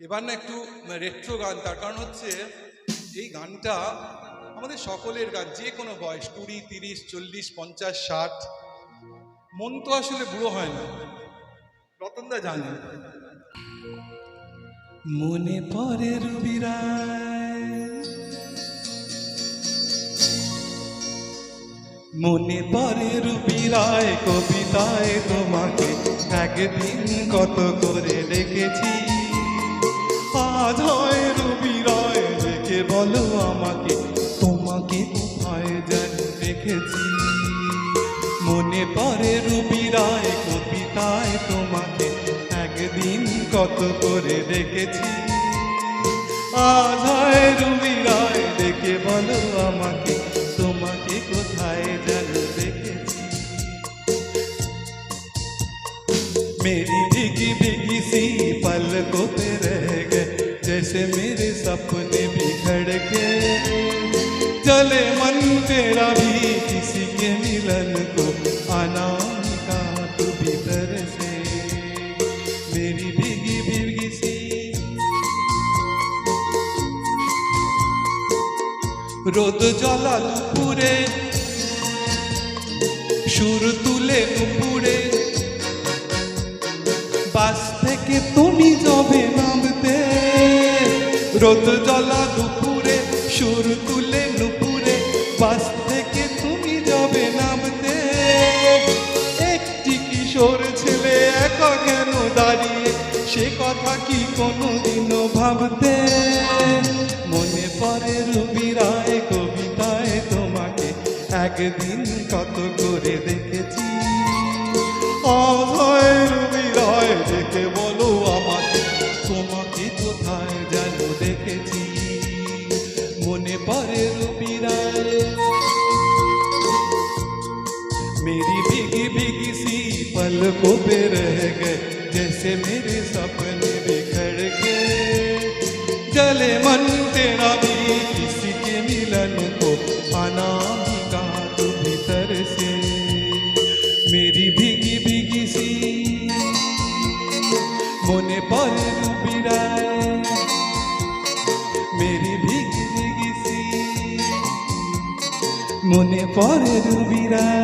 এবার না একটু রেট্রো গান, তার কারণ হচ্ছে এই গানটা আমাদের সকলের গান, যে কোনো বয়স, কুড়ি, তিরিশ, চল্লিশ, পঞ্চাশ, ষাট, মন তো আসলে বুড়ো হয় না। রতনদা জানে। মনে পড়ে রবিরায়। মনে পড়ে রুবিরায় কবিতায় তোমাকে একদিন কত করে ডেকেছি আজ হয় রুবিরায় ডেকে বলো আমাকে তোমাকে কোথায় যেন দেখেছি মনে পড়ে রুবিরায় কবিতায় তোমাকে একদিন কত করে ডেকেছি আজ হয় রুবিরায় ডেকে বলো আমাকে তোমাকে কোথায় যেন দেখেছি मेरी भीगी भीगी सी पलकों पे रह गए जैसे मेरे सपने बिखड़ के चले मन तेरा भी किसी के मिलन को अनामिका तू भीतर से मेरी भीगी भीगी सी রোদ জ্বলা দুপুরে সুর তুলে দুপুরে বাস থেকে তুমি যবে নামতে রোদ জ্বলা দুপুরে, সুর তুলে নুপুরে, বাস থেকে তুমি যাবে নামতে। একটি কিশোর ছেলে একা কেন দাঁড়িয়ে? সে কথা কি কোনোদিনও ভাবতে? মনে পড়ে রবি রায় কবিতায় তোমাকে। একদিন কত করে দেখেছি। অভয় মনে পড়ে রবি রায় मेरी भीगी भीगी सी पलकों पे रह गए जैसे मेरे सपने बिखर के जले मन तेरा भी किसी के मिलन को अनामिका तू भीतर से मेरी भीगी भीगी सी মনে পড়ে রুবিরায় মেরি মনে পড়ে রুবিরায়